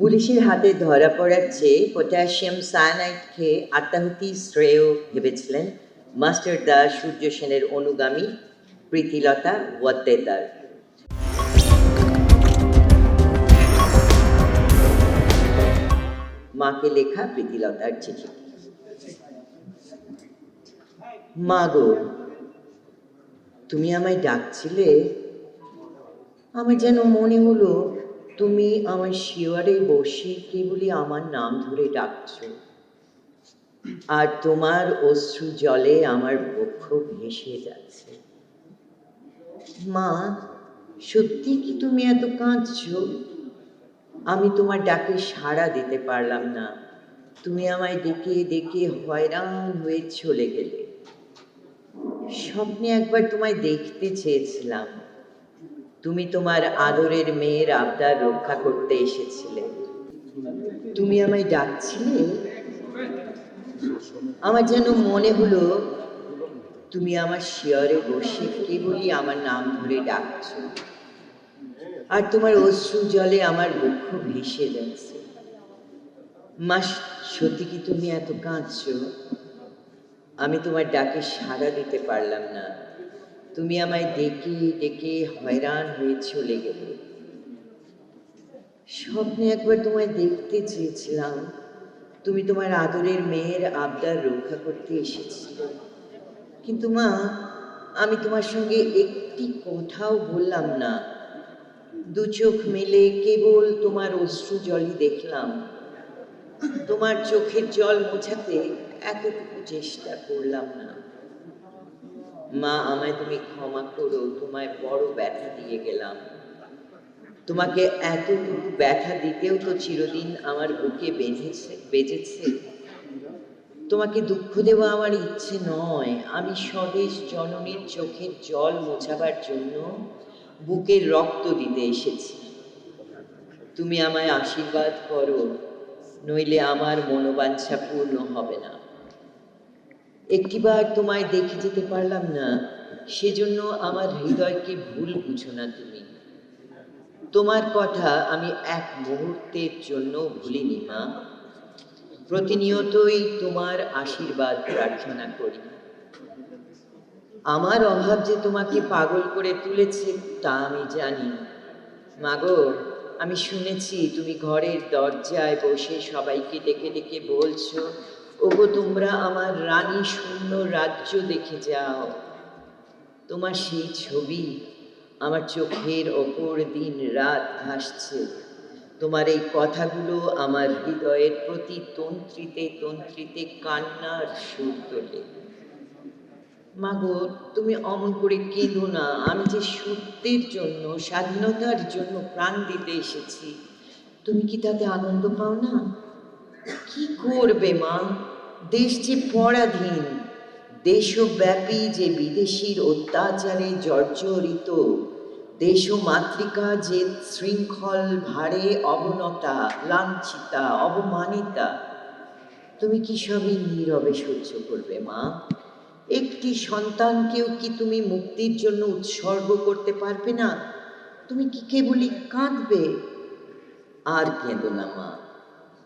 পুলিশের হাতে ধরা পড়ার চেয়ে পটাশিয়াম সায়ানাইড খেয়ে আত্মাহুতি শ্রেয় ভেবেছিলেন মাস্টার দাস সূর্য সেনের অনুগামী প্রীতিলতা ওয়াদ্দেদার। মাকে লেখা প্রীতিলতার চিঠি। মা গো, তুমি আমায় ডাকছিলে, আমার যেন মনে হলো তুমি আমার শিওয়ারে বসে কেবলই আমার নাম ধরে ডাকছো। আর তোমার অশ্রু জলে আমার বক্ষ ভেসে যাচ্ছে। মা, সত্যি কি তুমি এত কাঁদছো? আমি তোমার ডাকে সাড়া দিতে পারলাম না। তুমি আমায় ডেকে ডেকে হয়রান হয়ে চলে গেলে। স্বপ্নে একবার তোমায় দেখতে চেয়েছিলাম। তুমি তোমার আদরের মেয়ের আবদার রক্ষা করতে এসেছিলে। তুমি আমায় ডাকছিলে? আমার যেন মনে হলো, তুমি আমার শিয়রে বসে কেবলই আমার নাম ধরে ডাকছো। আর তোমার অশ্রু জলে আমার বক্ষ ভেসে যাচ্ছে। মা সত্যি কি তুমি এত কাঁদছো? আমি তোমার ডাকে সাড়া দিতে পারলাম না। তুমি আমায় ডেকে ডেকে হয়রান হয়ে চলে গেলে। স্বপ্নে একবার তোমায় দেখতে চেয়েছিলাম। তুমি তোমার আদরের মেয়ের আবদার রক্ষা করতে এসেছিলে। কিন্তু মা, আমি তোমার সঙ্গে একটি কথাও বললাম না। দু চোখ মেলে কেবল তোমার অশ্রু জলই দেখলাম। তোমার চোখের জল মোছাতে এতটুকু চেষ্টা করলাম না। মা, আমায় তুমি ক্ষমা করো, তোমায় বড় ব্যথা দিয়ে গেলাম। তোমাকে এতটুকু ব্যথা দিতেও তো চিরদিন আমার বুকে বেঁধেছে বেজেছে তোমাকে দুঃখ দেওয়া আমার ইচ্ছে নয়। আমি স্বদেশ জননীর চোখের জল মোছাবার জন্য বুকের রক্ত দিতে এসেছি। তুমি আমায় আশীর্বাদ করো, নইলে আমার মনোবাঞ্ছা পূর্ণ হবে না। একটিবার তোমায় দেখে যেতে পারলাম না, সেজন্য আমার হৃদয়কে ভুল বুঝো না তুমি। তোমার কথা আমি এক মুহূর্তের জন্য ভুলিনি, মা। প্রতিনিয়তই তোমার আশীর্বাদ প্রার্থনা করি। আমার অভাব যে তোমাকে পাগল করে তুলেছে, তা আমি জানি। মাগো, আমি শুনেছি তুমি ঘরের দরজায় বসে সবাইকে ডেকে ডেকে বলছো ওগো, তোমরা আমার রানী শূন্য রাজ্য দেখে যাও। তোমার সেই ছবি আমার চোখের ওপর দিন রাত ভাসছে। তোমার এই কথাগুলো আমার হৃদয়ের প্রতি তন্ত্রিতে তন্ত্রিতে কান্নার সুর তোলে। মাগো, তুমি অমন করে কেঁদো না। আমি যে সত্যের জন্য, স্বাধীনতার জন্য প্রাণ দিতে এসেছি, তুমি কি তাতে আনন্দ পাও না? কি করবে মা? দেশ যে পরাধীন। দেশব্যাপী যে বিদেশির অত্যাচারে জর্জরিত দেশ মাতৃকা যে শৃঙ্খল ভারে অবনতা, লাঞ্ছিতা, অবমানিতা, তুমি কি সবই নীরবে সহ্য করবে, মা? একটি সন্তানকেও কি তুমি মুক্তির জন্য উৎসর্গ করতে পারবে না? তুমি কি কেবলই কাঁদবে? আর কেঁদো না, মা।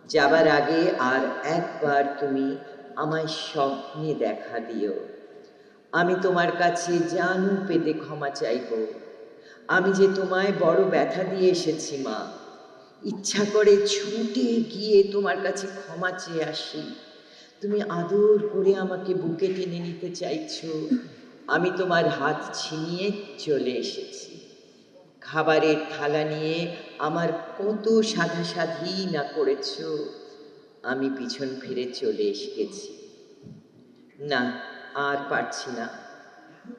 যাবার আগে আর একবার তুমি আমায় স্বপ্নে দেখা দিও। আমি তোমার কাছে জানু পেতে ক্ষমা চাইব। আমি যে তোমায় বড় ব্যথা দিয়ে এসেছি, মা। ইচ্ছা করে ছুটে গিয়ে তোমার কাছে ক্ষমা চেয়ে আসি। তুমি আদর করে আমাকে বুকে টেনে নিতে চাইছো। আমি তোমার হাত ছিনিয়ে চলে এসেছি। খাবারের থালা নিয়ে আমার কত সাধা সাধি না করেছ? আমি পিছন ফিরে চলে এসেছি। না, আর পারছি না।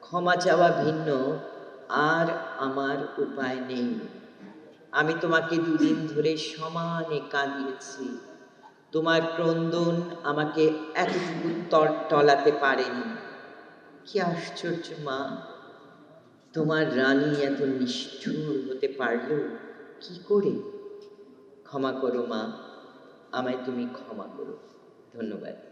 ক্ষমা চাওয়া ভিন্ন, আর আমার উপায় নেই। আমি তোমাকে দুদিন ধরে সমানে কাঁদিয়েছি। তোমার ক্রন্দন আমাকে এতটুকু টলাতে পারেনি। কি আশ্চর্য, মা! তোমার রানী এত নিষ্ঠুর হতে পারল কি করে? ক্ষমা করো মা, আমায় তুমি ক্ষমা করো। ধন্যবাদ।